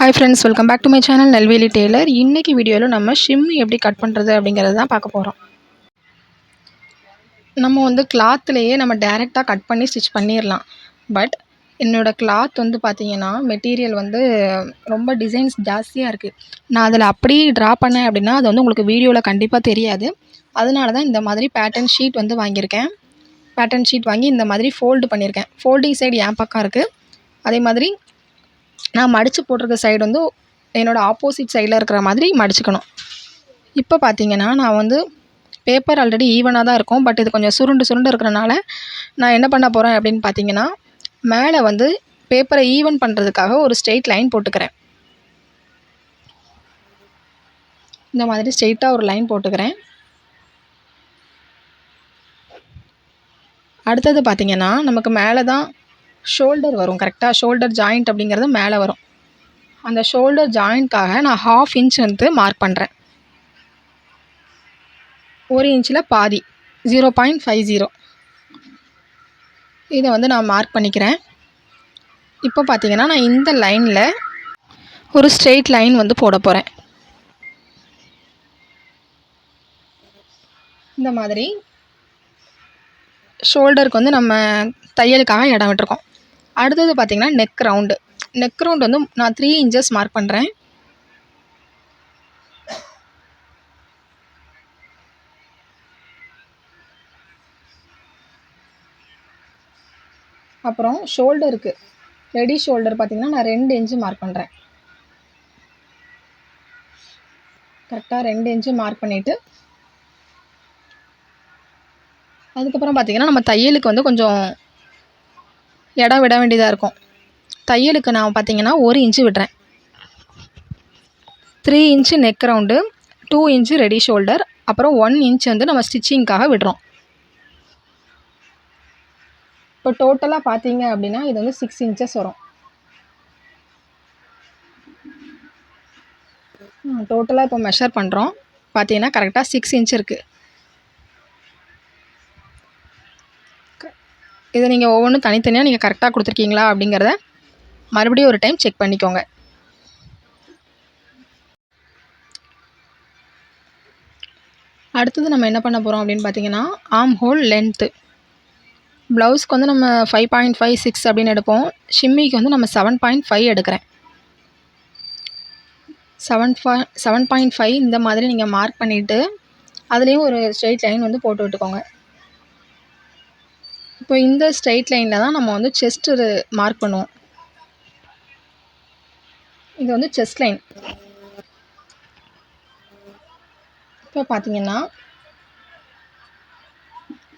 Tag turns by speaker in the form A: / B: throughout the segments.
A: Hi friends welcome back to my channel Nelveli tailor இன்றைக்கி வீடியோவில் நம்ம ஷிம் எப்படி கட் பண்ணுறது அப்படிங்கிறது தான் பார்க்க போகிறோம் நம்ம வந்து கிளாத்லேயே நம்ம டேரெக்டாக கட் பண்ணி ஸ்டிச் பண்ணிடலாம் பட் என்னோடய கிளாத் வந்து பார்த்திங்கன்னா மெட்டீரியல் வந்து ரொம்ப டிசைன்ஸ் ஜாஸ்தியாக இருக்குது நான் அதில் அப்படியே ட்ரா பண்ணேன் அப்படின்னா அது வந்து உங்களுக்கு வீடியோவில் கண்டிப்பாக தெரியாது. அதனால தான் இந்த மாதிரி பேட்டர்ன் ஷீட் வந்து வாங்கியிருக்கேன். பேட்டர்ன் ஷீட் வாங்கி இந்த மாதிரி ஃபோல்டு பண்ணியிருக்கேன். ஃபோல்டிங் சைடு என் பக்கம் இருக்குது அதே மாதிரி நான் மடித்து போட்டிருக்க சைடு வந்து என்னோடய ஆப்போசிட் சைடில் இருக்கிற மாதிரி மடிச்சுக்கணும். இப்போ பார்த்தீங்கன்னா நான் வந்து பேப்பர் ஆல்ரெடி ஈவனாக தான் இருக்கும். பட் இது கொஞ்சம் சுருண்டு சுருண்டு இருக்கிறனால நான் என்ன பண்ண போகிறேன் அப்படின்னு பார்த்தீங்கன்னா மேலே வந்து பேப்பரை ஈவன் பண்ணுறதுக்காக ஒரு ஸ்ட்ரெயிட் லைன் போட்டுக்கிறேன். இந்த மாதிரி ஸ்ட்ரெயிட்டாக ஒரு லைன் போட்டுக்கிறேன். அடுத்தது பார்த்திங்கன்னா நமக்கு மேலே தான் ஷோல்டர் வரும் கரெக்டாக ஷோல்டர் ஜாயிண்ட் அப்படிங்கிறது மேலே வரும். அந்த ஷோல்டர் ஜாயிண்ட்காக நான் ஹாஃப் இன்ச் வந்து மார்க் பண்ணுறேன் ஒரு இன்ச்சில் பாதி ஜீரோ பாயிண்ட் ஃபைவ் ஜீரோ இதை வந்து நான் மார்க் பண்ணிக்கிறேன். இப்போ பார்த்தீங்கன்னா நான் இந்த லைனில் ஒரு ஸ்ட்ரெயிட் லைன் வந்து போட போகிறேன் இந்த மாதிரி ஷோல்டருக்கு வந்து நம்ம தையலுக்காக இடம் விட்டுருக்கோம். அடுத்தது பார்த்திங்கன்னா நெக் ரவுண்டு நெக் ரவுண்ட் வந்து நான் த்ரீ இன்ச்சஸ் மார்க் பண்ணுறேன் அப்புறம் ஷோல்டருக்கு ரெடி ஷோல்டர் பார்த்திங்கன்னா நான் ரெண்டு இன்ச்சு மார்க் பண்ணுறேன் கரெக்டாக ரெண்டு இன்ச்சு மார்க் பண்ணிவிட்டு அதுக்கப்புறம் பார்த்திங்கன்னா நம்ம தையலுக்கு வந்து கொஞ்சம் இடம் விட வேண்டியதாக இருக்கும். தையலுக்கு நான் பார்த்திங்கன்னா ஒரு இன்ச்சு விடுறேன். Three inch neck round two inch ready shoulder அப்புறம் ஒன் இன்ச் வந்து நம்ம ஸ்டிச்சிங்க்காக விடுறோம். இப்போ டோட்டலாக பார்த்தீங்க அப்படின்னா இது வந்து சிக்ஸ் இன்ச்சஸ் வரும். டோட்டலாக இப்போ மெஷர் பண்ணுறோம் பார்த்தீங்கன்னா கரெக்டாக சிக்ஸ் இன்ச் இருக்குது இதை நீங்கள் ஒவ்வொன்றும் தனித்தனியாக நீங்கள் கரெக்டாக கொடுத்துருக்கீங்களா அப்படிங்கிறத மறுபடியும் ஒரு டைம் செக் பண்ணிக்கோங்க. அடுத்தது நம்ம என்ன பண்ண போகிறோம் அப்படின்னு பார்த்தீங்கன்னா ஆம் ஹோல் லென்த்து ப்ளவுஸ்க்கு வந்து நம்ம ஃபைவ் பாயிண்ட் ஃபைவ் சிக்ஸ் அப்படின்னு எடுப்போம். ஷிம்மிக்கு வந்து நம்ம செவன் பாயிண்ட் ஃபைவ் எடுக்கிறேன். Seven five seven point five இந்த மாதிரி நீங்கள் மார்க் பண்ணிவிட்டு அதுலேயும் ஒரு ஸ்ட்ரெயிட் லைன் வந்து போட்டு விட்டுக்கோங்க. இப்போ இந்த ஸ்ட்ரைட் லைனில் தான் நம்ம வந்து செஸ்ட்டு மார்க் பண்ணுவோம். இது வந்து செஸ்ட் லைன் இப்போ பார்த்தீங்கன்னா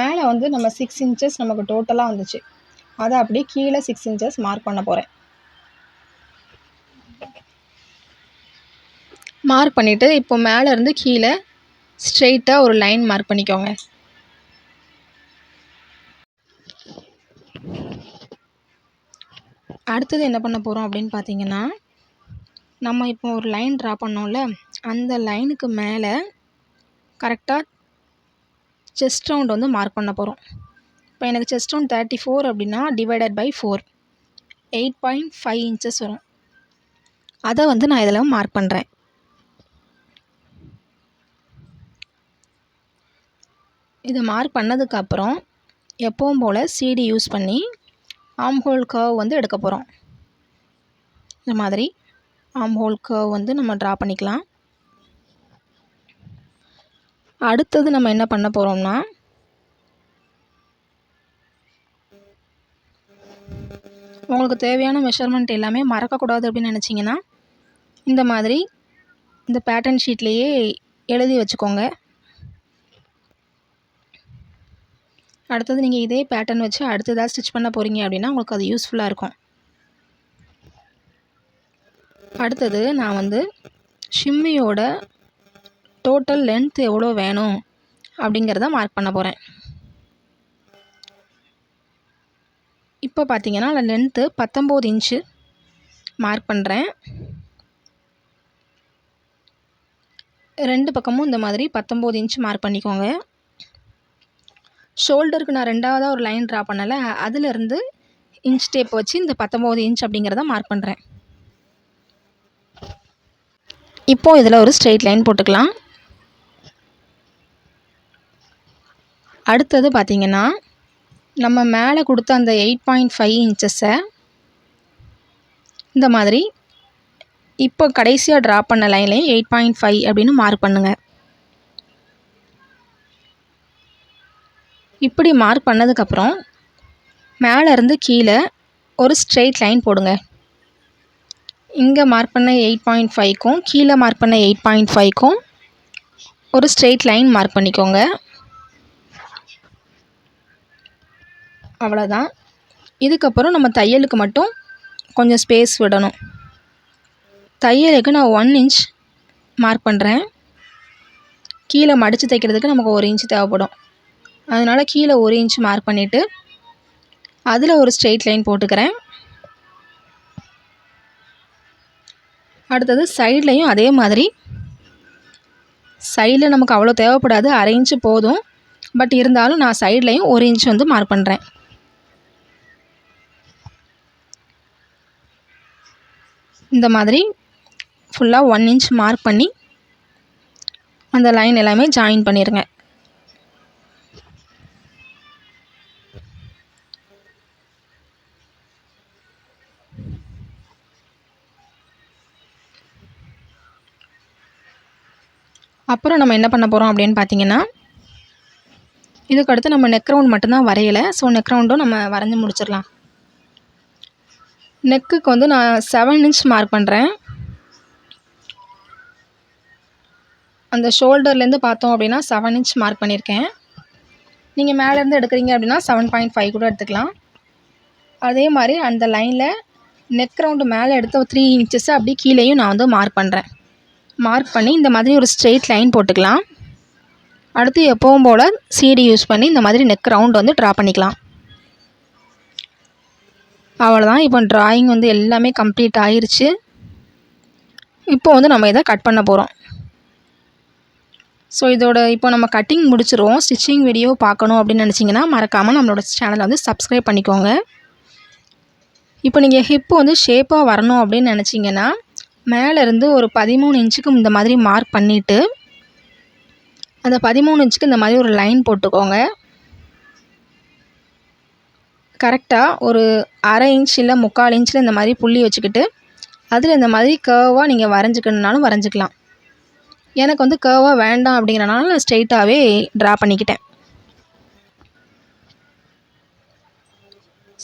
A: மேலே வந்து நம்ம சிக்ஸ் இன்ச்சஸ் நமக்கு டோட்டலாக வந்துச்சு. அதை அப்படியே கீழே சிக்ஸ் இன்ச்சஸ் மார்க் பண்ண போகிறேன் மார்க் பண்ணிவிட்டு இப்போ மேலேருந்து கீழே ஸ்ட்ரெயிட்டாக ஒரு லைன் மார்க் பண்ணிக்கோங்க. அடுத்தது என்ன பண்ண போகிறோம் அப்படின்னு பார்த்தீங்கன்னா நம்ம இப்போ ஒரு லைன் ட்ரா பண்ணோம்ல அந்த லைனுக்கு மேலே கரெக்டாக செஸ்ட் ரவுண்ட் வந்து மார்க் பண்ண போகிறோம் இப்போ எனக்கு செஸ்ட் ரவுண்ட் தேர்ட்டி ஃபோர் அப்படின்னா divided by four eight point five inches வரும். அதை வந்து நான் இதில் மார்க் பண்ணுறேன் இதை மார்க் பண்ணதுக்கப்புறம் எப்பவும் போல் சிடி யூஸ் பண்ணி ஆம் ஹோல் கர்வ் வந்து எடுக்க போகிறோம் இந்த மாதிரி ஆம் ஹோல் கர்வ் வந்து நம்ம ட்ரா பண்ணிக்கலாம். அடுத்தது நம்ம என்ன பண்ண போகிறோம்னா உங்களுக்கு தேவையான மெஷர்மெண்ட் எல்லாமே மறக்கக்கூடாது அப்படின்னு நினச்சிங்கன்னா இந்த மாதிரி இந்த பேட்டர்ன் ஷீட்லேயே எழுதி வச்சுக்கோங்க. அடுத்தது நீங்கள் இதே பேட்டர்ன் வச்சு அடுத்ததாக ஸ்டிச் பண்ண போகிறீங்க அப்படின்னா உங்களுக்கு அது யூஸ்ஃபுல்லாக இருக்கும். அடுத்தது நான் வந்து ஷிம்மியோட டோட்டல் லென்த் எவ்வளோ வேணும் அப்படிங்கிறத மார்க் பண்ண போகிறேன் இப்போ பார்த்தீங்கன்னா நான் லென்த்து பத்தொம்போது இன்ச்சு மார்க் பண்ணுறேன் ரெண்டு பக்கமும் இந்த மாதிரி பத்தொம்போது இன்ச்சு மார்க் பண்ணிக்கோங்க. ஷோல்டருக்கு நான் ரெண்டாவதாக ஒரு லைன் ட்ரா பண்ணலை. அதிலிருந்து இன்ச் டேப் வச்சு இந்த பத்தொம்போது இன்ச் அப்படிங்கிறத மார்க் பண்ணுறேன் இப்போது இதில் ஒரு ஸ்ட்ரெயிட் லைன் போட்டுக்கலாம். அடுத்தது பார்த்திங்கன்னா நம்ம மேலே கொடுத்த அந்த எயிட் பாயிண்ட் ஃபைவ் இன்ச்சஸை இந்த மாதிரி இப்போ கடைசியாக ட்ரா பண்ண லைன்லேயும் எயிட் பாயிண்ட் ஃபைவ் அப்படின்னு மார்க் பண்ணுங்கள் இப்படி மார்க் பண்ணதுக்கப்புறம் மேலேருந்து கீழே ஒரு ஸ்ட்ரெயிட் லைன் போடுங்க. இங்கே மார்க் பண்ண எயிட் பாயிண்ட் ஃபைவ்க்கும் கீழே மார்க் பண்ண எயிட் பாயிண்ட் ஃபைவ்க்கும் ஒரு ஸ்ட்ரெயிட் லைன் மார்க் பண்ணிக்கோங்க. அவ்வளோதான் இதுக்கப்புறம் நம்ம தையலுக்கு மட்டும் கொஞ்சம் ஸ்பேஸ் விடணும். தையலுக்கு நான் ஒன் இன்ச் மார்க் பண்ணுறேன் கீழே மடித்து தைக்கிறதுக்கு நமக்கு ஒரு இன்ச் தேவைப்படும். அதனால் கீழே ஒரு இன்ச் மார்க் பண்ணிவிட்டு அதில் ஒரு ஸ்ட்ரெயிட் லைன் போட்டுக்கிறேன். அடுத்தது சைட்லேயும் அதே மாதிரி. சைடில் நமக்கு அவ்வளோ தேவைப்படாது அரை இன்ச்சு போதும். பட் இருந்தாலும் நான் சைட்லேயும் ஒரு இன்ச் வந்து மார்க் பண்ணுறேன் இந்த மாதிரி ஃபுல்லாக ஒன் இன்ச் மார்க் பண்ணி அந்த லைன் எல்லாமே ஜாயின் பண்ணிடுங்க அப்புறம் நம்ம என்ன பண்ண போகிறோம் அப்படின்னு பார்த்தீங்கன்னா இதுக்கு அடுத்து நம்ம நெக் ரவுண்ட் மட்டும்தான் வரையலை. ஸோ நெக் ரவுண்டும் நம்ம வரைஞ்சி முடிச்சிடலாம். நெக்குக்கு வந்து நான் செவன் இன்ச் மார்க் பண்ணுறேன் அந்த ஷோல்டர்லேருந்து பார்த்தோம் அப்படின்னா செவன் இன்ச் மார்க் பண்ணியிருக்கேன். நீங்கள் மேலேருந்து எடுக்கிறீங்க அப்படின்னா செவன் பாயிண்ட் ஃபைவ் கூட எடுத்துக்கலாம். அதே மாதிரி அந்த லைனில் நெக் ரவுண்டு மேலே எடுத்த த்ரீ இன்ச்சஸ் அப்படியே கீழேயும் நான் வந்து மார்க் பண்ணுறேன் மார்க் பண்ணி இந்த மாதிரி ஒரு ஸ்ட்ரெயிட் லைன் போட்டுக்கலாம். அடுத்து எப்பவும் போல் சிடி யூஸ் பண்ணி இந்த மாதிரி நெக் ரவுண்ட் வந்து ட்ரா பண்ணிக்கலாம். அவ்வளோதான் இப்போ ட்ராயிங் வந்து எல்லாமே கம்ப்ளீட் ஆயிடுச்சு இப்போ வந்து நம்ம இதை கட் பண்ண போகிறோம் ஸோ இதோட இப்போ நம்ம கட்டிங் முடிச்சிருவோம். ஸ்டிச்சிங் வீடியோ பார்க்கணும் அப்படின்னு நினச்சிங்கன்னா மறக்காமல் நம்மளோட சேனலை வந்து சப்ஸ்கிரைப் பண்ணிக்கோங்க. இப்போ நீங்கள் ஹிப்பு வந்து ஷேப்பாக வரணும் அப்படின்னு நினச்சிங்கன்னா மேலேருந்து ஒரு பதிமூணு இன்ச்சுக்கு இந்த மாதிரி மார்க் பண்ணிவிட்டு அந்த பதிமூணு இன்ச்சுக்கு இந்த மாதிரி ஒரு லைன் போட்டுக்கோங்க. கரெக்டாக ஒரு அரை இன்ச் இல்லை முக்கால் இன்ச்சில் இந்த மாதிரி புள்ளி வச்சுக்கிட்டு அதில் இந்த மாதிரி கேர்வாக நீங்கள் வரைஞ்சிக்கணுனாலும் வரைஞ்சிக்கலாம். எனக்கு வந்து கேர்வாக வேண்டாம் அப்படிங்கிறனால நான் ஸ்ட்ரெயிட்டாகவே ட்ரா பண்ணிக்கிட்டேன்.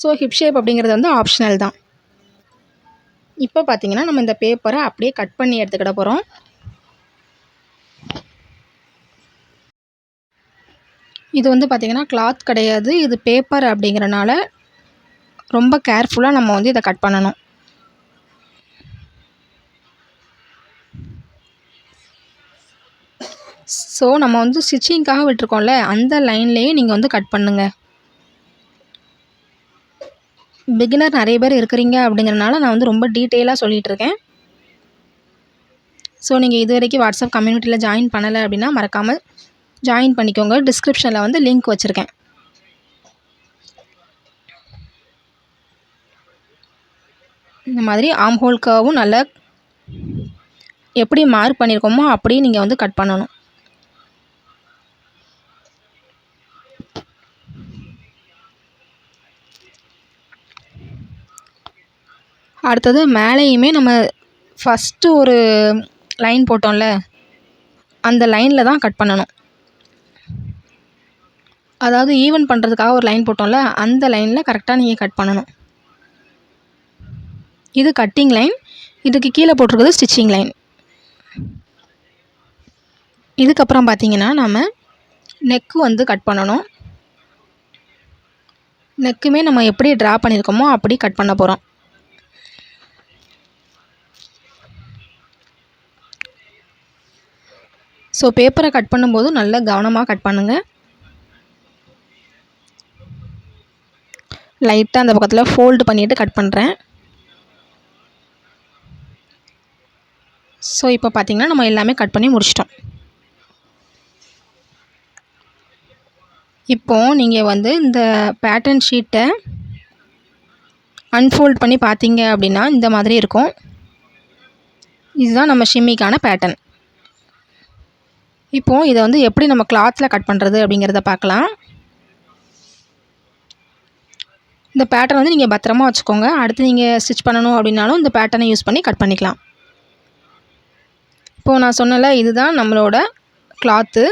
A: ஸோ ஹிப் ஷேப் அப்படிங்கிறது வந்து ஆப்ஷனல் தான். இப்போ பார்த்திங்கன்னா நம்ம இந்த பேப்பரை அப்படியே கட் பண்ணி எடுத்துக்கிட போகிறோம். இது வந்து பார்த்திங்கன்னா கிளாத் கிடையாது. இது பேப்பர் அப்படிங்கிறனால ரொம்ப கேர்ஃபுல்லாக நம்ம வந்து இதை கட் பண்ணணும். ஸோ நம்ம வந்து ஸ்டிச்சிங்க்காக விட்டுருக்கோம்ல அந்த லைன்லேயே நீங்கள் வந்து கட் பண்ணுங்கள் பிகினர் நிறைய பேர் இருக்கிறீங்க அப்படிங்கிறனால நான் வந்து ரொம்ப டீட்டெயிலாக சொல்லிகிட்டு இருக்கேன் ஸோ நீங்கள் இது வரைக்கும் வாட்ஸ்அப் கம்யூனிட்டியில் ஜாயின் பண்ணலை அப்படின்னா மறக்காமல் ஜாயின் பண்ணிக்கோங்க. டிஸ்கிரிப்ஷனில் வந்து லிங்க் வச்சுருக்கேன். இந்த மாதிரி ஆம் ஹோல் நல்லா எப்படி மார்க் பண்ணியிருக்கோமோ அப்படியே நீங்கள் வந்து கட் பண்ணணும். அடுத்தது மேலேயுமே நம்ம ஃபஸ்ட்டு ஒரு லைன் போட்டோம்ல அந்த லைனில் தான் கட் பண்ணணும். அதாவது ஈவன் பண்ணுறதுக்காக ஒரு லைன் போட்டோம்ல அந்த லைனில் கரெக்டாக நீங்கள் கட் பண்ணணும். இது கட்டிங் லைன் இதுக்கு கீழே போட்டிருக்கிறது ஸ்டிச்சிங் லைன் இதுக்கப்புறம் பார்த்தீங்கன்னா நம்ம நெக்கு வந்து கட் பண்ணணும். நெக்குமே நம்ம எப்படி ட்ரா பண்ணியிருக்கோமோ அப்படி கட் பண்ண போகிறோம் ஸோ பேப்பரை கட் பண்ணும்போது நல்லா கவனமாக கட் பண்ணுங்கள் லைட்டாக அந்த பக்கத்தில் ஃபோல்டு பண்ணிவிட்டு கட் பண்ணுறேன் ஸோ இப்போ பார்த்திங்கன்னா நம்ம எல்லாமே கட் பண்ணி முடிச்சிட்டோம். இப்போது நீங்கள் வந்து இந்த பேட்டர்ன் ஷீட்டை அன்ஃபோல்ட் பண்ணி பார்த்தீங்க அப்படின்னா இந்த மாதிரி இருக்கும். இதுதான் நம்ம ஷிம்மிக்கான பேட்டர்ன் இப்போது இதை வந்து எப்படி நம்ம கிளாத்தில் கட் பண்ணுறது அப்படிங்கிறத பார்க்கலாம். இந்த பேட்டர்ன் வந்து நீங்கள் பத்திரமா வச்சுக்கோங்க. அடுத்து நீங்கள் ஸ்டிச் பண்ணணும் அப்படின்னாலும் இந்த பேட்டர்னை யூஸ் பண்ணி கட் பண்ணிக்கலாம். இப்போது நான் சொன்னல இதுதான் நம்மளோட கிளாத்து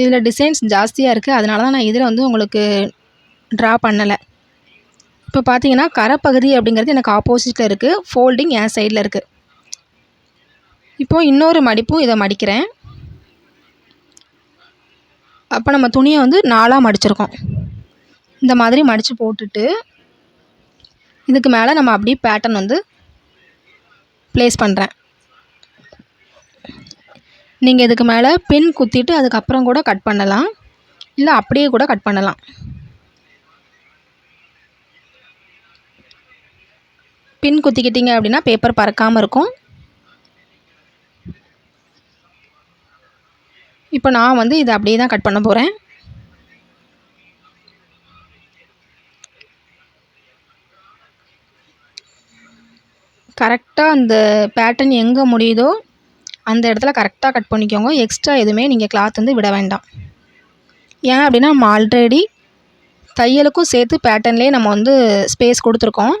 A: இதில் டிசைன்ஸ் ஜாஸ்தியாக இருக்குது அதனால தான் நான் இதில் வந்து உங்களுக்கு ட்ரா பண்ணலை. இப்போ பார்த்தீங்கன்னா கரைப்பகுதி அப்படிங்கிறது எனக்கு ஆப்போசிட்டில் இருக்குது ஃபோல்டிங் என் சைடில் இருக்குது இப்போது இன்னொரு மடிப்பும் இதை மடிக்கிறேன். அப்போ நம்ம துணியை வந்து நாலாக மடிச்சிருக்கோம். இந்த மாதிரி மடித்து போட்டுட்டு இதுக்கு மேலே நம்ம அப்படியே பேட்டர்ன் வந்து ப்ளேஸ் பண்ணுறேன் நீங்கள் இதுக்கு மேலே பின் குத்திட்டு அதுக்கப்புறம் கூட கட் பண்ணலாம். இல்லை அப்படியே கூட கட் பண்ணலாம். பின் குத்திக்கிட்டிங்க அப்படின்னா பேப்பர் பறக்காமல் இருக்கும். இப்போ நான் வந்து இதை அப்படியே தான் கட் பண்ண போகிறேன் கரெக்டாக அந்த பேட்டர்ன் எங்கே முடியுதோ அந்த இடத்துல கரெக்டாக கட் பண்ணிக்கோங்க. எக்ஸ்ட்ரா எதுவுமே நீங்கள் கிளாத் வந்து விட வேண்டாம். ஏன் அப்படின்னா நம்ம ஆல்ரெடி தையலுக்கும் சேர்த்து பேட்டர்ன்லேயே நம்ம வந்து ஸ்பேஸ் கொடுத்துருக்கோம்.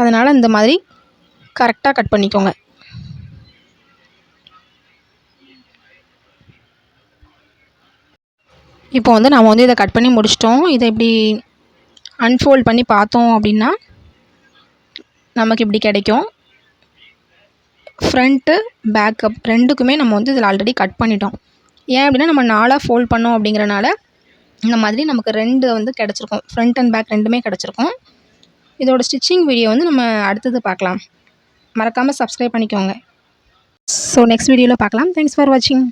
A: அதனால் இந்த மாதிரி கரெக்டாக கட் பண்ணிக்கோங்க. இப்போ வந்து நம்ம வந்து இதை கட் பண்ணி முடிச்சிட்டோம். இதை இப்படி அன்ஃபோல்ட் பண்ணி பார்த்தோம் அப்படின்னா நமக்கு இப்படி கிடைக்கும். ஃப்ரண்ட்டு பேக்கப் ரெண்டுக்குமே நம்ம வந்து இதில் ஆல்ரெடி கட் பண்ணிட்டோம். ஏன் அப்படின்னா நம்ம நாளாக ஃபோல்ட் பண்ணோம் அப்படிங்கிறனால இந்த மாதிரி நமக்கு ரெண்டு வந்து கிடச்சிருக்கும். ஃப்ரண்ட் அண்ட் பேக் ரெண்டுமே கிடச்சிருக்கும். இதோட ஸ்டிச்சிங் வீடியோ வந்து நம்ம அடுத்தது பார்க்கலாம். மறக்காமல் சப்ஸ்கிரைப் பண்ணிக்கோங்க. ஸோ நெக்ஸ்ட் வீடியோவில் பார்க்கலாம். தேங்க்ஸ் ஃபார் வாட்சிங்